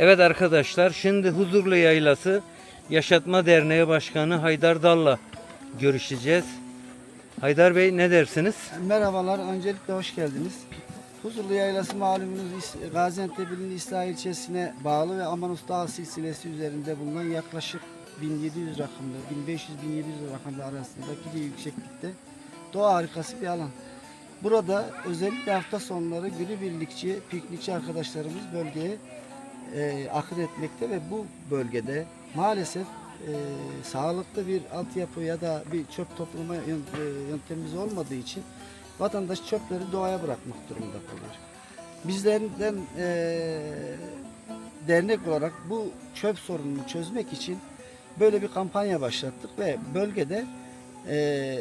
Evet arkadaşlar şimdi Huzurlu Yaylası Yaşatma Derneği Başkanı Haydar Dal'la görüşeceğiz. Haydar Bey ne dersiniz? Merhabalar, öncelikle hoş geldiniz. Huzurlu Yaylası malumunuz İs- Gaziantep ilinin İslah ilçesine bağlı ve Amanus Dağı silsilesi üzerinde bulunan yaklaşık 1700 rakımlı, 1500-1700 rakımlı arasındaki bir yükseklikte doğa harikası bir alan. Burada özellikle hafta sonları günübirlikçi, piknikçi arkadaşlarımız bölgeye e, akın etmekte ve bu bölgede maalesef e, sağlıklı bir altyapı ya da bir çöp toplama e, yöntemimiz olmadığı için vatandaş çöpleri doğaya bırakmak durumunda kalıyor. Bizlerden e, dernek olarak bu çöp sorununu çözmek için böyle bir kampanya başlattık ve bölgede e,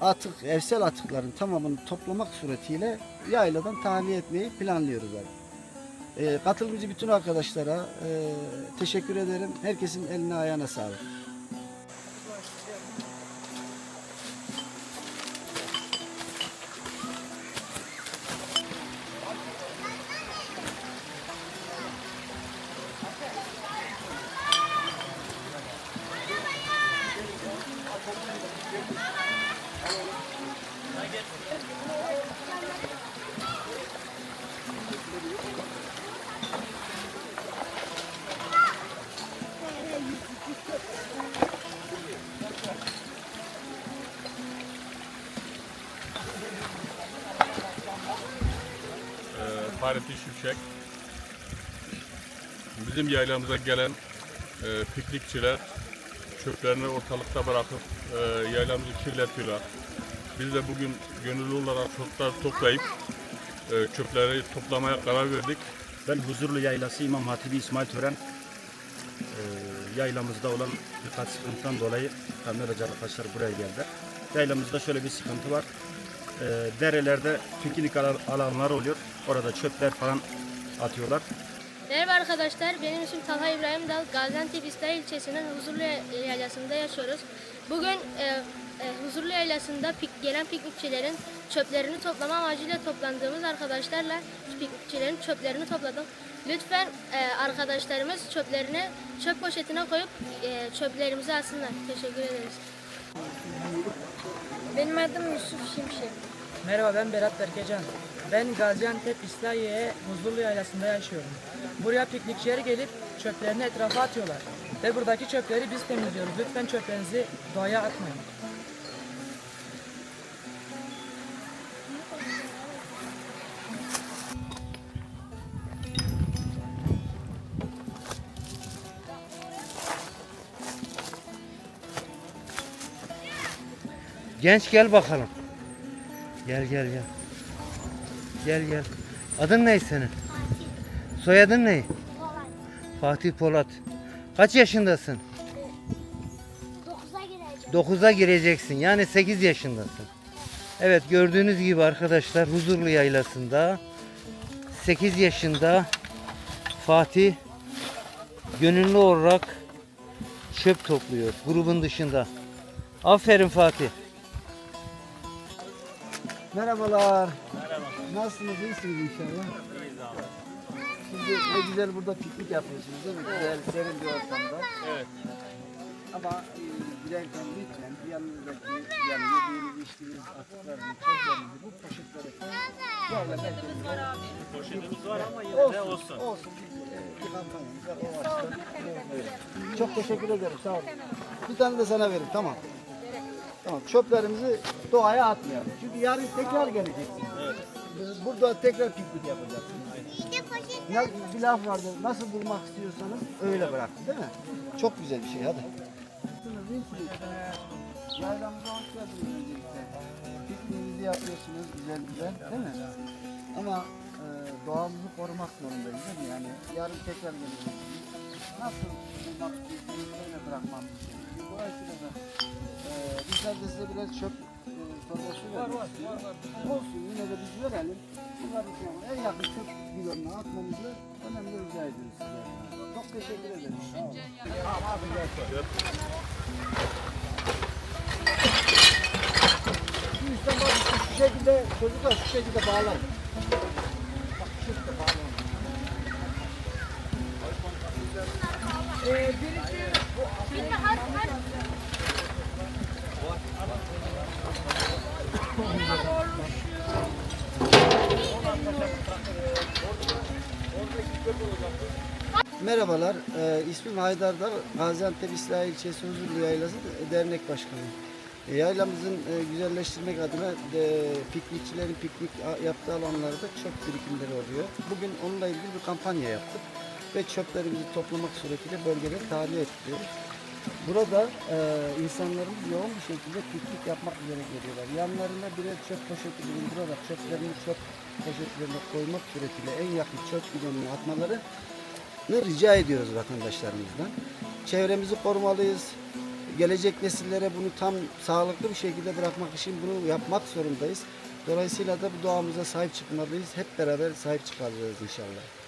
atık, evsel atıkların tamamını toplamak suretiyle yayladan tahliye etmeyi planlıyoruz abi. E, katılımcı bütün arkadaşlara e, teşekkür ederim. Herkesin eline ayağına sağlık. Fahrettin Şimşek. Bizim yaylamıza gelen e, piknikçiler çöplerini ortalıkta bırakıp e, yaylamızı kirletiyorlar. Biz de bugün gönüllü olarak çocukları toplayıp e, çöpleri toplamaya karar verdik. Ben Huzurlu Yaylası İmam Hatibi İsmail Tören Ee, yaylamızda olan birkaç sıkıntıdan dolayı kameracı arkadaşlar buraya geldiler. Yaylamızda şöyle bir sıkıntı var. Ee, derelerde piknik alan- alanlar oluyor. Orada çöpler falan atıyorlar. Merhaba arkadaşlar, benim ismim Talha İbrahim Dal. Gaziantep İstihar ilçesinin Huzurlu Yaylası'nda yaşıyoruz. Bugün e, e, Huzurlu Yaylası'nda pik, gelen piknikçilerin çöplerini toplama amacıyla toplandığımız arkadaşlarla piknikçilerin çöplerini topladık. Lütfen e, arkadaşlarımız çöplerini çöp poşetine koyup e, çöplerimizi alsınlar. Teşekkür ederiz. Benim adım Yusuf Şimşek. Merhaba ben Berat Berkecan. Ben Gaziantep İslahiye Huzurlu Yaylası'nda yaşıyorum. Buraya piknikçiler gelip çöplerini etrafa atıyorlar. Ve buradaki çöpleri biz temizliyoruz. Lütfen çöplerinizi doğaya atmayın. Genç gel bakalım. Gel gel gel. Gel gel. Adın ne senin? Soyadın ne? Fatih Polat. Kaç yaşındasın? 9'a gireceğim. 9'a gireceksin. Yani 8 yaşındasın. Evet gördüğünüz gibi arkadaşlar Huzurlu Yaylası'nda 8 yaşında Fatih gönüllü olarak çöp topluyor grubun dışında. Aferin Fatih. Merhabalar. Merhaba. Nasılsınız? İyisiniz inşallah. Şimdi ne güzel burada piknik yapıyorsunuz değil mi? Güzel, serin bir ortamda. Evet. Ama e, girerken lütfen yanınızdaki yani yediğiniz, içtiğiniz atıklarını, çöplerinizi bu poşetlere koyun. Poşetimiz var abi. Poşetimiz var ama yine de olsun. Olsun. E, Bir kampanyamız var. O açıdan. Evet. Çok teşekkür ederim. Sağ olun. Bir tane de sana veririm. Tamam. Tamam. Çöplerimizi doğaya atmayalım. Çünkü yarın tekrar geleceksiniz. Biz Burada tekrar piknik yapacaksınız. Ne, bir laf vardır. Nasıl bulmak istiyorsanız öyle bırakın değil mi? Çok güzel bir şey. Hadi. Yaylamıza hoş geldiniz öncelikle. Pikniğinizi yapıyorsunuz güzel güzel değil mi? Ama e, doğamızı korumak zorundayız değil mi? Yani yarın tekrar geleceksiniz. Nasıl bulmak istiyorsanız öyle bırakmamız gerekiyor. Dolayısıyla da e, bizler de size biraz çöp e, torbası var. Var var. Olsun yine de biz verelim. Bunlar için en yakın çöp bidonuna atmamızı önemli rica ediyoruz size. Çok teşekkür ederim. Olun. Tamam abi gel. Şu üstten bak şu şekilde çocuklar şu şekilde bağlayın. Merhabalar, e, ismim Haydar Dal, Gaziantep İslahi İlçesi Huzurlu Yaylası Dernek Başkanıyım. E, yaylamızın e, güzelleştirmek adına e, piknikçilerin piknik yaptığı alanlarda çöp birikimleri oluyor. Bugün onunla ilgili bir kampanya yaptık ve çöplerimizi toplamak suretiyle bölgelere tahliye ettiriyoruz. Burada e, insanlarımız yoğun bir şekilde piknik yapmak üzere geliyorlar. Yanlarına birer çöp poşeti bulundurarak çöplerini çöp poşetlerine koymak suretiyle en yakın çöp bidonuna atmaları rica ediyoruz vatandaşlarımızdan. Çevremizi korumalıyız. Gelecek nesillere bunu tam sağlıklı bir şekilde bırakmak için bunu yapmak zorundayız. Dolayısıyla da bu doğamıza sahip çıkmalıyız. Hep beraber sahip çıkacağız inşallah.